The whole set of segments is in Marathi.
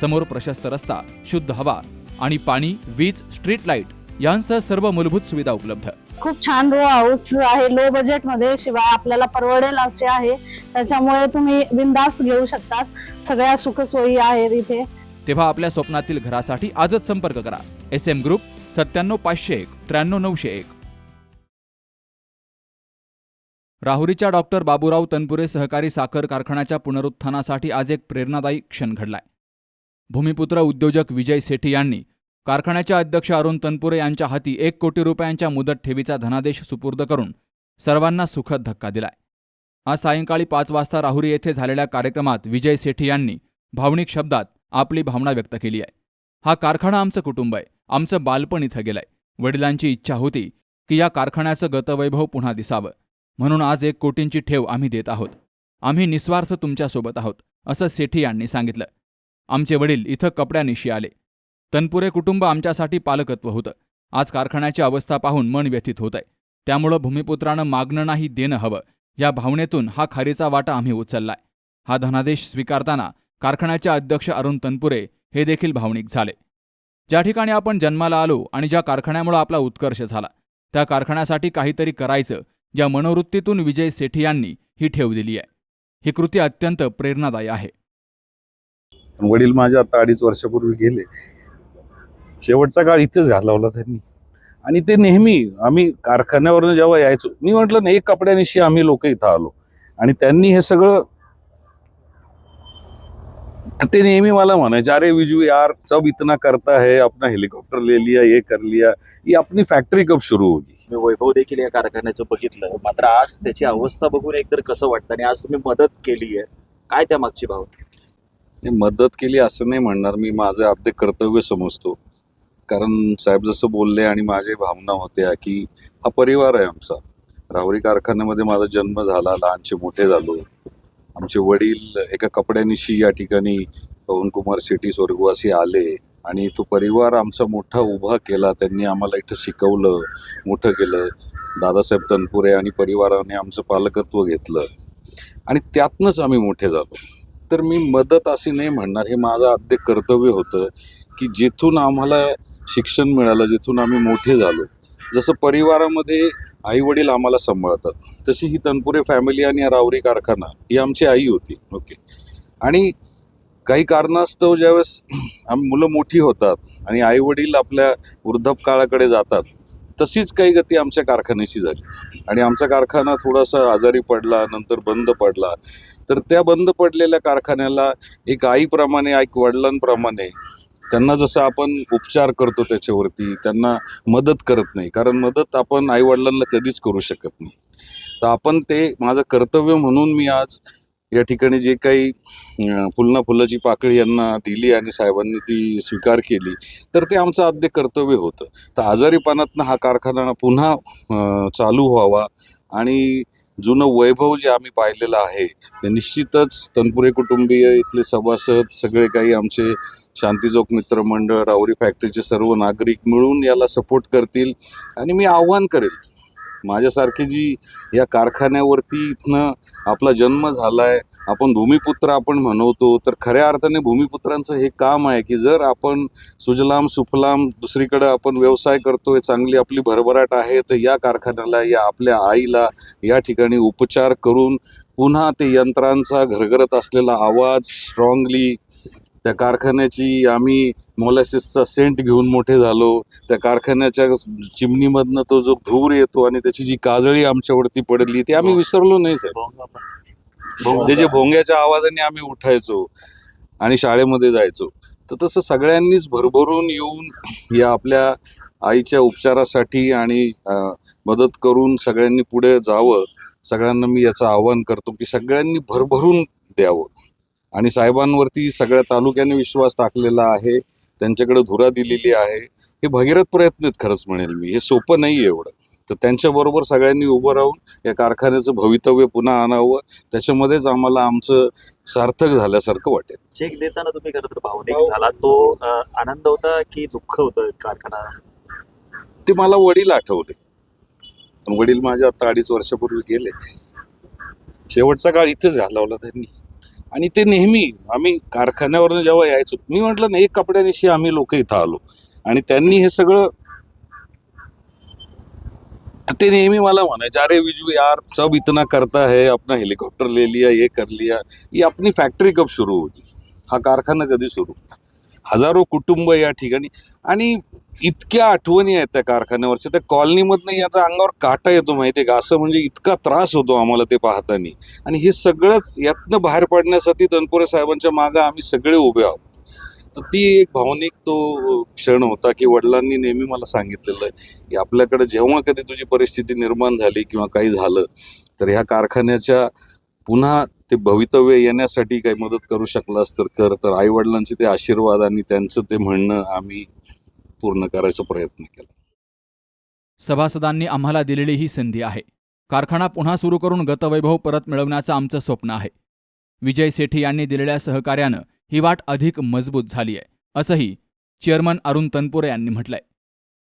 समोर प्रशस्त रस्ता शुद्ध हवा आणि पाणी वीज स्ट्रीट लाइट यांसह सर्व मूलभूत सुविधा उपलब्ध. खूप छान रो हाऊस आहे. लो बजेटमध्ये शिवाय आपल्याला परवडेल असे आहे. त्याच्यामुळे तुम्ही बिंदास्त घेऊ शकतात. सगळ्या सुखसोयी आहेत इथे. तेव्हा आपल्या स्वप्नातील घरासाठी आजच संपर्क करा. एस एम ग्रुप सत्त्याण्णव पाचशे एक त्र्याण्णव नऊशे एक. राहुरीच्या डॉक्टर बाबूराव तनपुरे सहकारी साखर कारखान्याच्या पुनरुत्थानासाठी आज एक प्रेरणादायी क्षण घडलाय. भूमिपुत्र उद्योजक विजय सेठी यांनी कारखान्याच्या अध्यक्ष अरुण तनपुरे यांच्या हाती एक कोटी रुपयांच्या मुदत ठेवीचा धनादेश सुपूर्द करून सर्वांना सुखद धक्का दिलाय. आज सायंकाळी पाच वाजता राहुरी येथे झालेल्या कार्यक्रमात विजय सेठी यांनी भावनिक शब्दात आपली भावना व्यक्त केली आहे. हा कारखाना आमचं कुटुंब आहे. आमचं बालपण इथं गेलंय. वडिलांची इच्छा होती की या कारखान्याचं गतवैभव पुन्हा दिसावं. म्हणून आज एक कोटींची ठेव आम्ही देत आहोत. आम्ही निस्वार्थ तुमच्यासोबत आहोत असं सेठी यांनी सांगितलं. आमचे वडील इथं कपड्यानिशी आले. तनपुरे कुटुंब आमच्यासाठी पालकत्व होतं. आज कारखान्याची अवस्था पाहून मन व्यथित होत आहे त्यामुळं भूमिपुत्रानं मागणं नाही देणं हवं. या भावनेतून हा खारीचा वाटा आम्ही उचललाय. हा धनादेश स्वीकारताना कारखान्याचे अध्यक्ष अरुण तनपुरे हे देखील भावनिक झाले. ज्या ठिकाणी आपण जन्माला आलो आणि ज्या कारखान्यामुळे आपला उत्कर्ष झाला त्या कारखान्यासाठी काहीतरी करायचं या मनोवृत्तीतून विजय सेठी यांनी ही ठेव दिली आहे. ही कृती अत्यंत प्रेरणादायी आहे. वडील माझे आता अडीच वर्षापूर्वी गेले. शेवटचा काळ इथेच घालवला त्यांनी. आणि ते नेहमी आम्ही कारखान्यावरनं जेव्हा यायचो मी म्हटलं ना एक कपड्यानिशी आम्ही लोक इथं आलो. आणि त्यांनी हे सगळं ते नेहमी मला म्हणायचे अरे विजू यार सब इतना करता है अपना हेलिकॉप्टर ले लिया ये कर लिया. ये अपनी फॅक्टरी कब सुरू होगी? मी वैभव देखील या कारखान्याचं बघितलं. मात्र आज त्याची अवस्था बघून एकतर कसं वाटतं आणि आज तुम्ही मदत केली आहे काय त्या मागची भाव मदत केली असं नाही म्हणणार. मी माझं अगदी कर्तव्य समजतो. कारण साहेब जसं बोलले आणि माझ्या भावना होत्या की हा परिवार आहे आमचा. राहुरी कारखान्यामध्ये माझा जन्म झाला लहानचे मोठे झालो. आमचे वडील एका कपड्यानिशी या ठिकाणी पवनकुमार सिटी स्वर्गवासी आले आणि तो परिवार आमचा मोठा उभा केला. त्यांनी आम्हाला इथं शिकवलं मोठं केलं. दादासाहेब तनपुरे आणि परिवाराने आमचं पालकत्व घेतलं. आणि त्यातनंच आम्ही मोठे झालो. तर मी मदत अशी नाही म्हणणार. हे माझं आद्य कर्तव्य होतं की जिथून आम्हाला शिक्षण मिळालं जिथून आम्ही मोठे झालो जसं परिवारामध्ये आई वडील आम्हाला सांभाळतात तशी ही तनपुरे फॅमिली आणि रावरी कारखाना ही आमची आई होती. ओके आणि काही कारणास्तव ज्यावेळेस आम मुलं मोठी होतात आणि आई वडील आपल्या वृद्धपकाळाकडे जातात तशीच काही गती आमच्या कारखान्याची झाली. आणि आमचा कारखाना थोडासा आजारी पडला नंतर बंद पडला. तर त्या बंद पडलेल्या कारखान्याला एक आईप्रमाणे एक वडिलांप्रमाणे त्यांना जसं आपण उपचार करतो त्याच्यावरती त्यांना मदत करत नाही. कारण मदत आपण आईवडिलांना कधीच करू शकत नाही. तर आपण ते माझं कर्तव्य म्हणून मी आज या ठिकाणी जे काही पुलना फुलना फुलाची पाकळी यांना दिली आणि साहेबांनी ती स्वीकार केली तर ते आमचं आद्य कर्तव्य होतं. तर आजारीपणातनं हा कारखाना पुन्हा चालू व्हावा आणि जुनं वैभव जे आम्ही पाहिलेलं आहे ते निश्चितच तनपुरे कुटुंबीय इथले सभासद सगळे काही आमचे शांतीचौक मित्रमंडळ रावरी फॅक्टरीचे सर्व नागरिक मिळून याला सपोर्ट करतील आणि मी आव्हान करेल माझ्यासारखी जी या कारखान्यावरती इथनं आपला जन्म झालाय आपण भूमिपुत्र आपण म्हणवतो तर खऱ्या अर्थाने भूमिपुत्रांचं हे काम आहे की जर आपण सुजलाम सुफलाम दुसरीकडं आपण व्यवसाय करतोय चांगली आपली भरभराट आहे तर या कारखान्याला या आपल्या आईला या ठिकाणी उपचार करून पुन्हा ते यंत्रांचा घरघरत असलेला आवाज स्ट्रॉंगली त्या कारखान्याची आम्ही मोलॅसिसचा सेंट घेऊन मोठे झालो. त्या कारखान्याच्या चिमणीमधनं तो जो धूर येतो आणि त्याची जी काजळी आमच्यावरती पडली ती आम्ही विसरलो नाही साहेब. ते जे भोंग्याच्या आवाजाने आम्ही उठायचो आणि शाळेमध्ये जायचो. तर तसं सगळ्यांनीच भरभरून येऊन या आपल्या आईच्या उपचारासाठी आणि मदत करून सगळ्यांनी पुढे जावं. सगळ्यांना मी याचं आवाहन करतो की सगळ्यांनी भरभरून द्यावं. आणि साहेबांवरती सगळ्या तालुक्याने विश्वास टाकलेला आहे त्यांच्याकडे धुरा दिलेली आहे. हे भगीरथ प्रयत्न आहेत खरंच म्हणेल मी हे सोपं नाही एवढं. तर त्यांच्याबरोबर सगळ्यांनी उभं राहून या कारखान्याचं भवितव्य पुन्हा आणावं त्याच्यामध्येच आम्हाला आमचं सार्थक झाल्यासारखं वाटेल. चेक देताना तुम्ही खरं तर भावनिक झाला तो आनंद होता की दुःख होतं कारखाना? ते मला वडील आठवले. वडील माझे आता अडीच वर्षापूर्वी गेले. शेवटचा काळ इथेच घालवला त्यांनी. आणि ते नेहमी आम्ही कारखान्यावरनं जेव्हा यायचो मी म्हटलं ना एक कपड्यानिशी आम्ही लोक इथं आलो. आणि त्यांनी हे सगळं ते नेहमी मला म्हणायचे अरे विजू यार सब इतना करता है अपना हेलिकॉप्टर ले लिया ये कर लिया. ही आपली फॅक्टरी कब सुरू होती? हा कारखाना कधी सुरू? हजारो कुटुंब या ठिकाणी. आणि इतक्या आठवणी आहेत त्या कारखान्यावरच्या. त्या कॉलनीमधनं याचा अंगावर काटा येतो माहितीये का? असं म्हणजे इतका त्रास होतो आम्हाला ते पाहताना. आणि हे सगळंच यातनं बाहेर पडण्यासाठी तनपुरे साहेबांच्या मागं आम्ही सगळे उभे आहोत. तर ती एक भावनिक तो क्षण होता की वडिलांनी नेहमी मला सांगितलेलं आहे की आपल्याकडे जेव्हा कधी तुझी परिस्थिती निर्माण झाली किंवा काही झालं तर ह्या कारखान्याच्या पुन्हा ते भवितव्य येण्यासाठी काही मदत करू शकलास तर कर तर आई वडिलांचे ते आशीर्वाद आणि त्यांचं ते म्हणणं आम्ही पूर्ण करायचा प्रयत्न केला. सभासदांनी आम्हाला दिलेली ही संधी आहे. कारखाना पुन्हा सुरू करून गतवैभव परत मिळवण्याचं आमचं स्वप्न आहे. विजय सेठी यांनी दिलेल्या सहकार्यानं ही वाट अधिक मजबूत झाली आहे असंही चेअरमन अरुण तनपुरे यांनी म्हटलंय.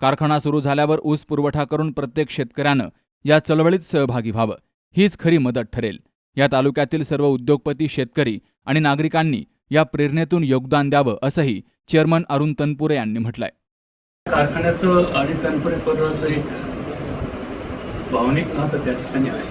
कारखाना सुरू झाल्यावर ऊस पुरवठा करून प्रत्येक शेतकऱ्यानं या चळवळीत सहभागी व्हावं हीच खरी मदत ठरेल. या तालुक्यातील सर्व उद्योगपती शेतकरी आणि नागरिकांनी या प्रेरणेतून योगदान द्यावं असंही चेअरमन अरुण तनपुरे यांनी म्हटलंय. कारखान्याचं आणि तनपुरे परिवाराचं एक भावनिक नातं त्या ठिकाणी आहे.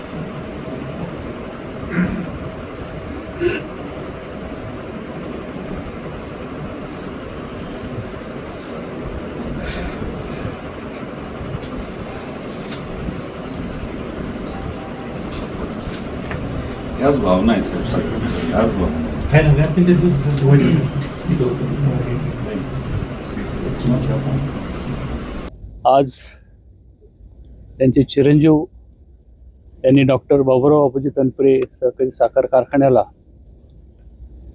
याच भावना आहेत साहेब याच भावना. आज त्यांचे चिरंजीव यांनी डॉक्टर बाबुराव बाबूजी तनपुरे सहकारी साखर कारखान्याला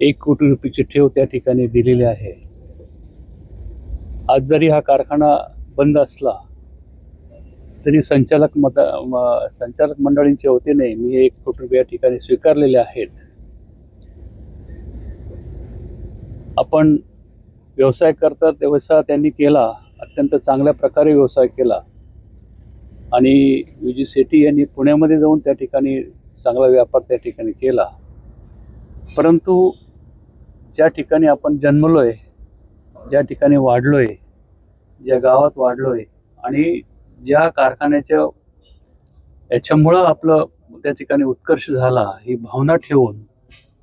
एक कोटी रुपयाची ठेव त्या ठिकाणी दिलेली आहे. आज जरी हा कारखाना बंद असला तरी संचालक मत संचालक मंडळींच्या वतीने मी एक कोटी रुपये या ठिकाणी स्वीकारलेले आहेत. आपण व्यवसाय करतात व्यवसाय त्यांनी केला अत्यंत चांगल्या प्रकारे व्यवसाय केला. आणि विजी सेठी यांनी पुण्यामध्ये जाऊन त्या ठिकाणी चांगला व्यापार त्या ठिकाणी केला. परंतु ज्या ठिकाणी आपण जन्मलोय ज्या ठिकाणी वाढलो आहे ज्या गावात वाढलो आहे आणि ज्या कारखान्याच्या याच्यामुळं आपलं त्या ठिकाणी उत्कर्ष झाला ही भावना ठेवून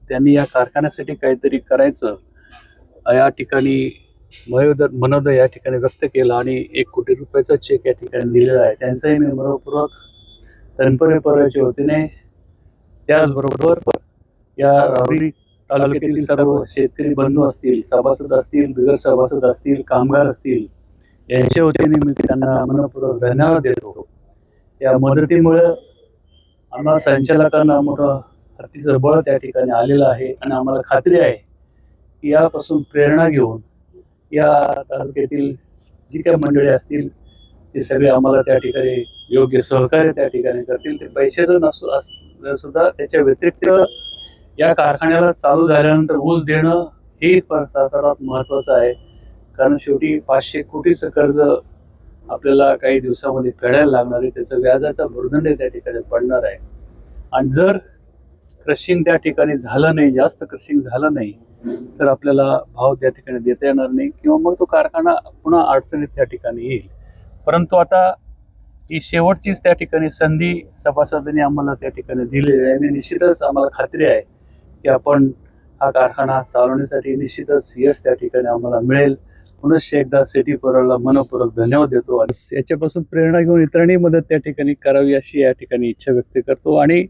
त्यांनी या कारखान्यासाठी काहीतरी करायचं या ठिकाणी मयोदर मनोदय या ठिकाणी व्यक्त केला आणि एक कोटी रुपयाचा चेक या ठिकाणी दिलेला आहे. त्यांचाही मी मनपूर्वक तनपुरे पर्याच्या वतीने त्याचबरोबर या राहुरी तालुक्यातील सर्व शेतकरी बंधू असतील सभासद असतील बिगर सभासद असतील कामगार असतील यांच्या वतीने मी त्यांना मनपूर्वक धन्यवाद देतो. या मदतीमुळे आम्हाला संचालकांना मोठं हत्तीचं बळ त्या ठिकाणी आलेलं आहे आणि आम्हाला खात्री आहे यापासून प्रेरणा घेऊन या तालुक्यातील जी काही मंडळी असतील ते सगळे आम्हाला त्या ठिकाणी योग्य सहकार्य त्या ठिकाणी करतील. ते पैशाचं नसू अस सुद्धा त्याच्या व्यतिरिक्त या कारखान्याला चालू झाल्यानंतर ऊस देणं हे फार सर्वात महत्त्वाचं आहे. कारण शेवटी पाचशे कोटीचं कर्ज आपल्याला काही दिवसामध्ये फेडायला लागणार आहे. त्याचं व्याजाचा भुर्दंड त्या ठिकाणी पडणार आहे. आणि जर क्रशिंग त्या ठिकाणी झालं नाही जास्त क्रशिंग झालं नाही तर आपल्याला भाव त्या ठिकाणी देता येणार नाही किंवा मग तो कारखाना पुन्हा अडचणीत त्या ठिकाणी येईल. परंतु आता ही शेवटचीच त्या ठिकाणी संधी सभासदांनी आम्हाला त्या ठिकाणी दिलेली आहे आणि निश्चितच आम्हाला खात्री आहे की आपण हा कारखाना चालवण्यासाठी निश्चितच यश त्या ठिकाणी आम्हाला मिळेल. पुनश्च एकदा सिटी पोराला मनपूर्वक धन्यवाद देतो आणि याच्यापासून प्रेरणा घेऊन इतरांनी मदत त्या ठिकाणी करावी अशी या ठिकाणी इच्छा व्यक्त करतो आणि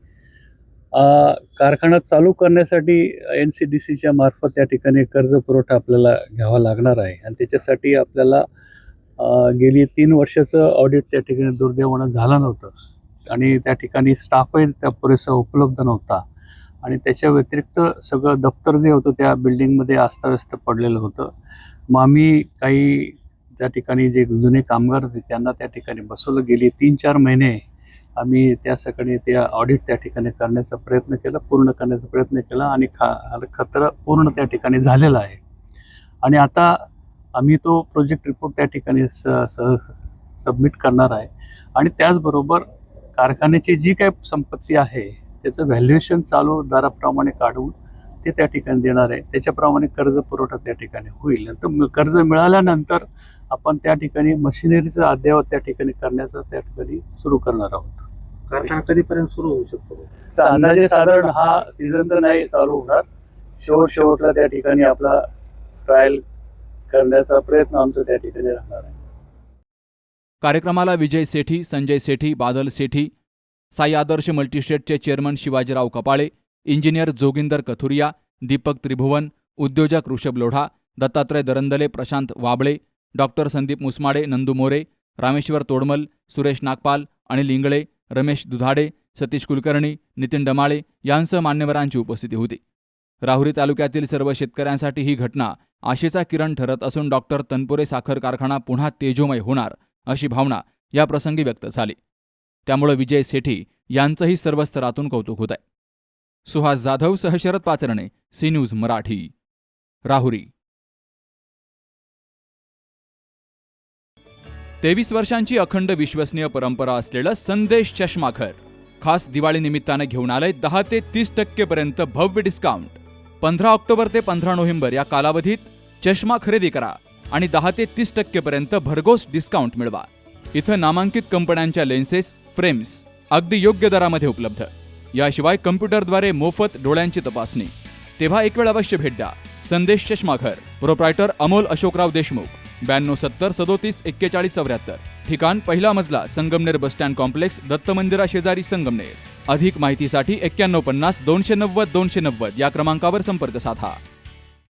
कारखाना चालू करण्यासाठी एन सी डी सीच्या मार्फत त्या ठिकाणी कर्ज पुरवठा आपल्याला घ्यावा लागणार आहे. आणि त्याच्यासाठी आपल्याला गेली तीन वर्षाचं ऑडिट त्या ठिकाणी दुर्दैवानं झालं नव्हतं. आणि त्या ठिकाणी स्टाफही त्या पुरेसा उपलब्ध नव्हता. आणि त्याच्या व्यतिरिक्त सगळं दप्तर जे होतं त्या बिल्डिंगमध्ये अस्ताव्यस्त पडलेलं होतं. मग आम्ही काही त्या ठिकाणी जे जुने कामगार होते त्यांना त्या ठिकाणी बसवलं. गेली तीन चार महिने आम्ही त्या सकाळी त्या ऑडिट त्या ठिकाणी करण्याचा प्रयत्न केला पूर्ण करण्याचा प्रयत्न केला आणि खा खतरा पूर्ण त्या ठिकाणी झालेला आहे. आणि आता आम्ही तो प्रोजेक्ट रिपोर्ट त्या ठिकाणी स स सबमिट करणार आहे. आणि त्याचबरोबर कारखान्याची जी काही संपत्ती आहे त्याचं व्हॅल्युएशन चालू दराप्रमाणे काढून ते त्या ठिकाणी देणार आहे. त्याच्याप्रमाणे कर्ज पुरवठा त्या ठिकाणी होईल. नंतर कर्ज मिळाल्यानंतर आपण त्या ठिकाणी मशिनरीचं अद्ययावत त्या ठिकाणी करण्याचं त्या ठिकाणी सुरू करणार आहोत. कारखाना कधीपर्यंत सुरू होऊ शकतो? अंदाजे साधारण हा सीझन तर नाही चालू होणार. शेवट शेवटला त्या ठिकाणी आपला ट्रायल करण्याचा प्रयत्न आमचा त्या ठिकाणी राहणार आहे. कार्यक्रमाला विजय सेठी संजय सेठी बादल सेठी साई आदर्श मल्टीस्टेटचे चेअरमन शिवाजीराव कपाळे इंजिनियर जोगिंदर कथुरिया दीपक त्रिभुवन उद्योजक ऋषभ लोढा दत्तात्रय दरंदले प्रशांत वाबळे डॉक्टर संदीप मुसमाडे नंदू मोरे रामेश्वर तोडमल सुरेश नागपाल अनिल इंगळे रमेश दुधाडे सतीश कुलकर्णी नितीन डमाळे यांसह मान्यवरांची उपस्थिती होती. राहुरी तालुक्यातील सर्व शेतकऱ्यांसाठी ही घटना आशेचा किरण ठरत असून डॉक्टर तनपुरे साखर कारखाना पुन्हा तेजोमय होणार अशी भावना या प्रसंगी व्यक्त झाली. त्यामुळे विजय सेठी यांचंही सर्व स्तरातून कौतुक होत आहे सुहास जाधव सह शरद पाचरणे सी न्यूज मराठी. राहुरी. तेवीस वर्षांची अखंड विश्वसनीय परंपरा असलेलं संदेश चष्माघर खास दिवाळी निमित्तानं घेऊन आलंय दहा ते तीस टक्केपर्यंत भव्य डिस्काउंट पंधरा ऑक्टोबर ते पंधरा नोव्हेंबर या कालावधीत चष्मा खरेदी करा आणि दहा ते तीस टक्केपर्यंत भरघोस डिस्काउंट मिळवा. इथं नामांकित कंपन्यांच्या लेन्सेस फ्रेम्स अगदी योग्य दरामध्ये उपलब्ध. याशिवाय कम्प्युटरद्वारे मोफत डोळ्यांची तपासणी. तेव्हा एक वेळ अवश्य भेट द्या. संदेश चष्माघर. प्रोप्रायटर अमोल अशोकराव देशमुख. ब्याण्णव सत्तर सदोतीस एक्केचाळीस चौऱ्याहत्तर. ठिकाण पहिला मजला Sangamner bus stand complex Datta मंदिरा शेजारी संगमनेर. अधिक माहितीसाठी एक्क्याण्णव पन्नास दोनशे नव्वद दोनशे नव्वद या क्रमांकावर संपर्क साधा.